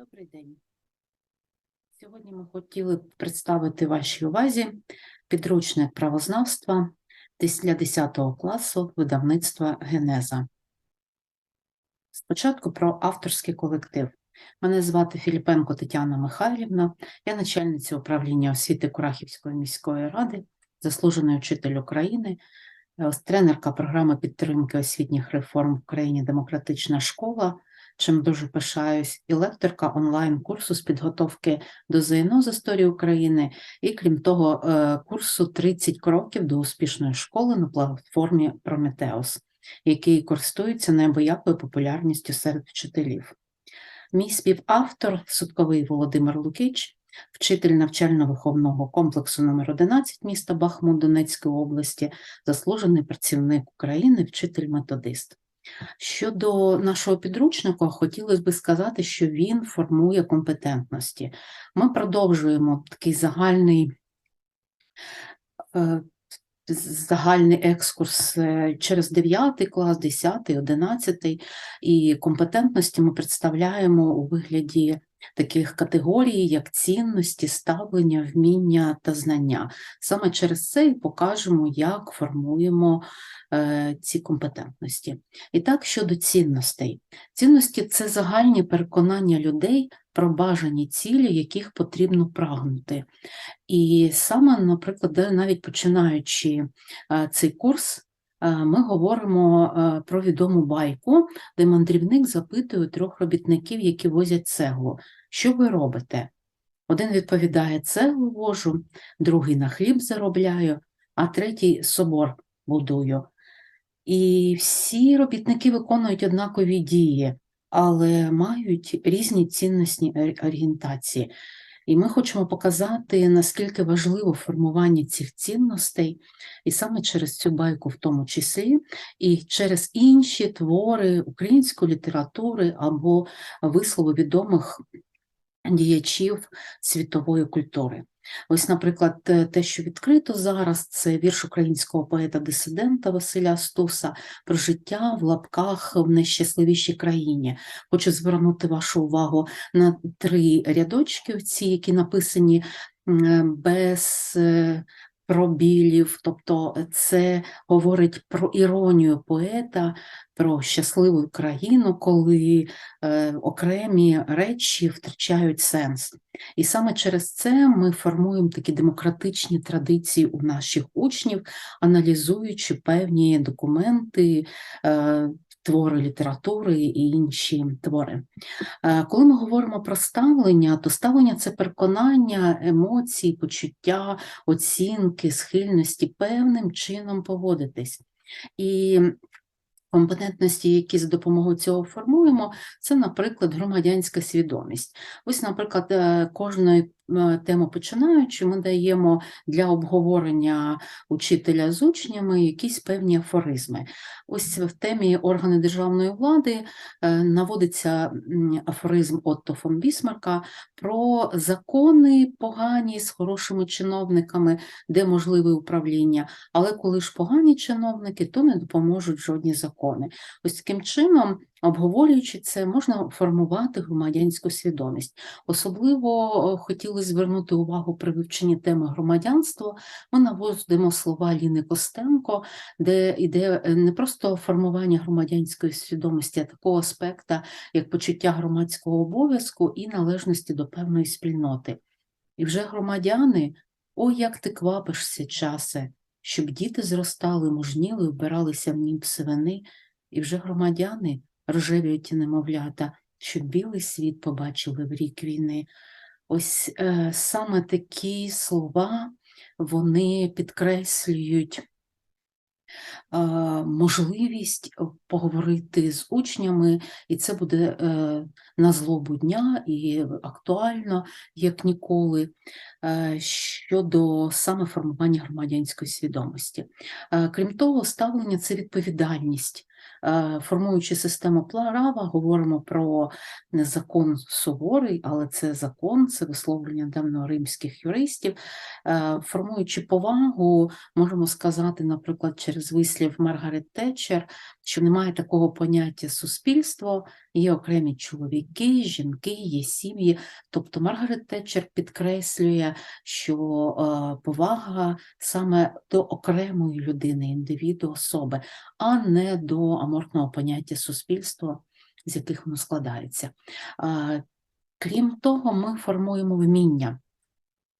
Добрий день. Сьогодні ми хотіли б представити вашій увазі підручник правознавства для 10 класу видавництва Генеза. Спочатку про авторський колектив. Мене звати Філіпенко Тетяна Михайлівна, я начальниця управління освіти Курахівської міської ради, заслужений учитель України, е, тренерка програми підтримки освітніх реформ в Україні Демократична школа, чим дуже пишаюсь, і лекторка онлайн-курсу з підготовки до ЗНО з історії України, і крім того, е, курсу 30 кроків до успішної школи на платформі Прометеус, який користується неабиякою популярністю серед вчителів. Мій співавтор Судковий Володимир Лукич, вчитель навчально-виховного комплексу номер 11 міста Бахмут Донецької області, заслужений працівник України, вчитель-методист. Щодо нашого підручника, хотілося б сказати, що він формує компетентності. Ми продовжуємо такий загальний, е, загальний екскурс е, через 9 клас, 10, 11, і компетентності ми представляємо у вигляді таких категорій, як цінності, ставлення, вміння та знання. Саме через це і покажемо, як формуємо е, ці компетентності. І так, щодо цінностей. Цінності це загальні переконання людей про бажані цілі, яких потрібно прагнути. І саме, наприклад, навіть починаючи е, цей курс, ми говоримо е, про відому байку, де мандрівник запитує трьох робітників, які возять цеглу, що ви робите? Один відповідає, цеглу вожу, другий на хліб заробляю, а третій собор будую. І всі робітники виконують однакові дії, але мають різні цінностні ор- орієнтації. І ми хочемо показати, наскільки важливо формування цих цінностей, і саме через цю байку в тому числі, і через інші твори української літератури або вислови відомих діячів світової культури. Ось, наприклад, те- що відкрито зараз, це вірш українського поета-дисидента Василя Стуса про життя в лапках в найщасливішій країні. Хочу звернути вашу увагу на три рядочки, ці, які написані без е, пробілів, тобто це говорить про іронію поета, про щасливу країну, коли е, окремі речі втрачають сенс. І саме через це ми формуємо такі демократичні традиції у наших учнів, аналізуючи певні документи, е, твори літератури і інші твори. Е, Коли ми говоримо про ставлення, то ставлення це переконання, емоції, почуття, оцінки, схильності певним чином поводитись. І компетентності, які за допомогою цього формуємо, це, наприклад, громадянська свідомість. Ось, наприклад, е, кожної е, теми починаючи, ми даємо для обговорення учителя з учнями якісь певні афоризми. Ось в темі органи державної влади е, наводиться афоризм Отто фон Бісмарка про закони погані з хорошими чиновниками, де можливе управління, але коли ж погані чиновники, то не допоможуть жодні закони. Ось таким чином, обговорюючи це, можна формувати громадянську свідомість. Особливо хотіли звернути увагу при вивченні теми громадянства. Ми наводимо слова Ліни Костенко, де йде е, не просто формування громадянської свідомості, а такого аспекта, як почуття громадського обов'язку і належності до певної спільноти. І вже громадяни, ой, як ти квапишся, часе, щоб діти зростали, мужніли, вбиралися в нім сивини, і вже громадяни рожеві ті немовлята, щоб білий світ побачили в рік війни. Ось е, саме такі слова вони підкреслюють е, можливість поговорити з учнями, і це буде е, на злобу дня і актуально, як ніколи, е, щодо саме формування громадянської свідомості. Крім того, ставлення це відповідальність. Е, Формуючи систему права, говоримо про не закон суворий, але це закон, це висловлення давньоримських юристів. Е, Формуючи повагу, можемо сказати, наприклад, через вислів Маргарет Тетчер, що немає такого поняття суспільство, є окремі чоловіки, жінки, є сім'ї. Тобто Маргарет Тетчер підкреслює, що е, повага саме до окремої людини, індивіду, особи, а не до аморфного поняття суспільства, з яких воно складається. Крім того, ми формуємо вміння.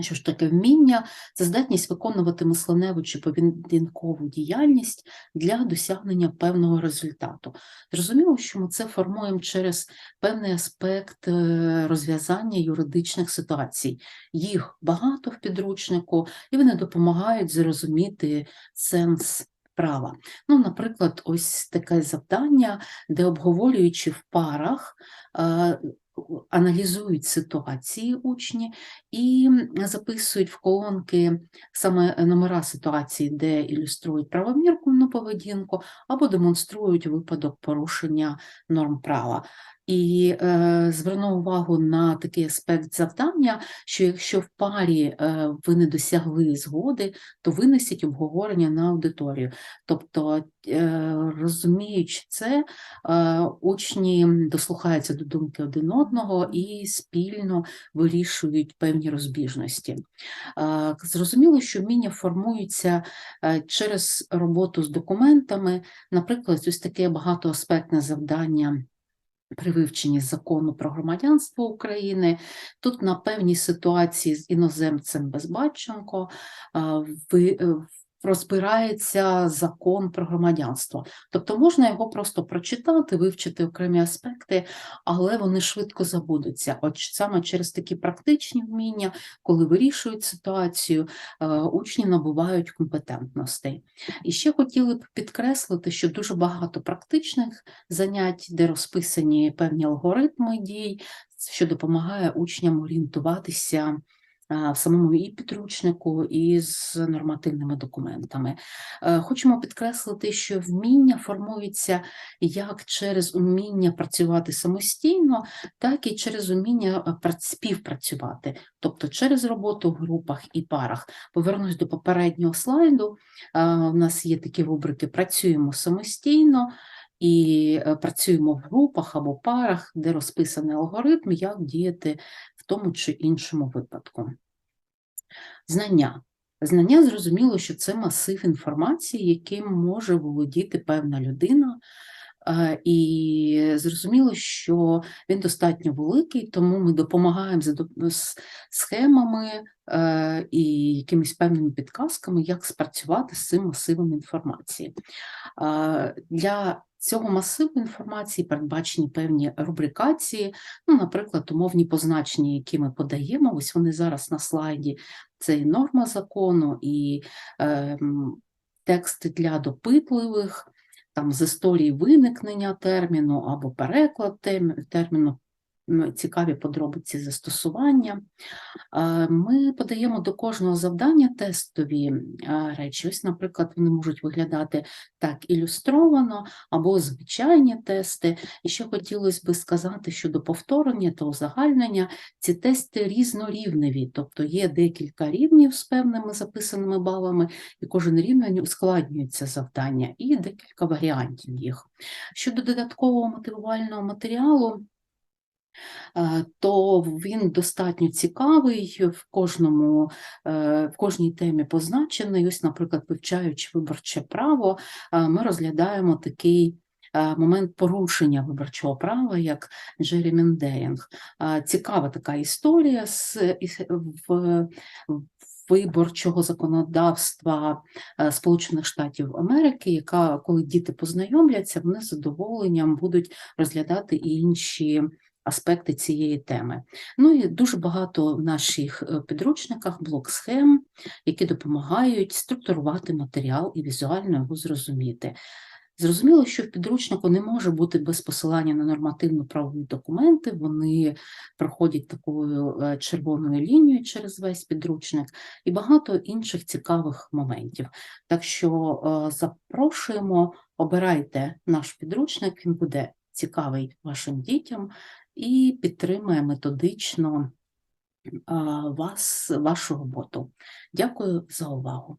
Що ж таке вміння? Це здатність виконувати мисленеву чи поведінкову діяльність для досягнення певного результату. Зрозуміло, що ми це формуємо через певний аспект е, розв'язання юридичних ситуацій. Їх багато в підручнику, і вони допомагають зрозуміти сенс права. Ну, наприклад, ось таке завдання, де обговорюючи в парах, е, аналізують ситуації учні і записують в колонки саме номера ситуації, де ілюструють правомірну поведінку або демонструють випадок порушення норм права. І е, зверну увагу на такий аспект завдання, що якщо в парі е, ви не досягли згоди, то винесіть обговорення на аудиторію. Тобто, е, розуміючи це, е, учні дослухаються до думки один одного і спільно вирішують певні розбіжності. Е, Зрозуміло, що вміння формуються е, через роботу з документами, наприклад, ось таке багатоаспектне завдання при вивченні закону про громадянство України. Тут на певній ситуації з іноземцем е, розбирається закон про громадянство. Тобто можна його просто прочитати, вивчити окремі аспекти, але вони швидко забудуться. От саме через такі практичні вміння, коли вирішують ситуацію, е, учні набувають компетентностей. І ще хотіли б підкреслити, що дуже багато практичних занять, де розписані певні алгоритми дій, що допомагає учням орієнтуватися в самому і підручнику, і з нормативними документами. Е, Хочемо підкреслити, що вміння формується як через уміння працювати самостійно, так і через уміння е, співпрацювати, тобто через роботу в групах і парах. Повернусь до попереднього слайду. У нас є такі рубрики Працюємо самостійно і е, працюємо в групах або парах, де розписаний алгоритм, як діяти тому чи іншому випадку. Знання. Знання зрозуміло, що це масив інформації, яким може володіти певна людина. Е, І зрозуміло, що він достатньо великий, тому ми допомагаємо з схемами е, і якимись певними підказками, як спрацювати з цим масивом інформації. Е, Для цього масиву інформації передбачені певні рубрикації, ну, наприклад, умовні позначення, які ми подаємо, ось вони зараз на слайді, це і норма закону, і ем, тексти для допитливих, там з історії виникнення терміну або переклад терміну, цікаві подробиці застосування. Ми подаємо до кожного завдання тестові речі. Ось, наприклад, вони можуть виглядати так ілюстровано або звичайні тести. І ще хотілося би сказати, що до повторення та узагальнення ці тести різнорівневі, тобто є декілька рівнів з певними записаними балами, і кожен рівень ускладнюється завдання, і декілька варіантів їх. Щодо додаткового мотивувального матеріалу, то він достатньо цікавий в кожному, е, в кожній темі позначений. Ось, наприклад, вивчаючи виборче право, е, ми розглядаємо такий е, момент порушення виборчого права, як. Е, Цікава така історія з в виборчого законодавства е, Сполучених Штатів Америки, яка, коли діти познайомляться, вони з задоволенням будуть розглядати і інші аспекти цієї теми. Ну і дуже багато в наших е, підручниках блок схем, які допомагають структурувати матеріал і візуально його зрозуміти. Зрозуміло, що в підручнику не може бути без посилання на нормативно-правові документи, вони проходять такою е, червоною лінією через весь підручник і багато інших цікавих моментів. Так що е, запрошуємо обирайте наш підручник, він буде цікавий вашим дітям і підтримує методично вас, вашу роботу. Дякую за увагу.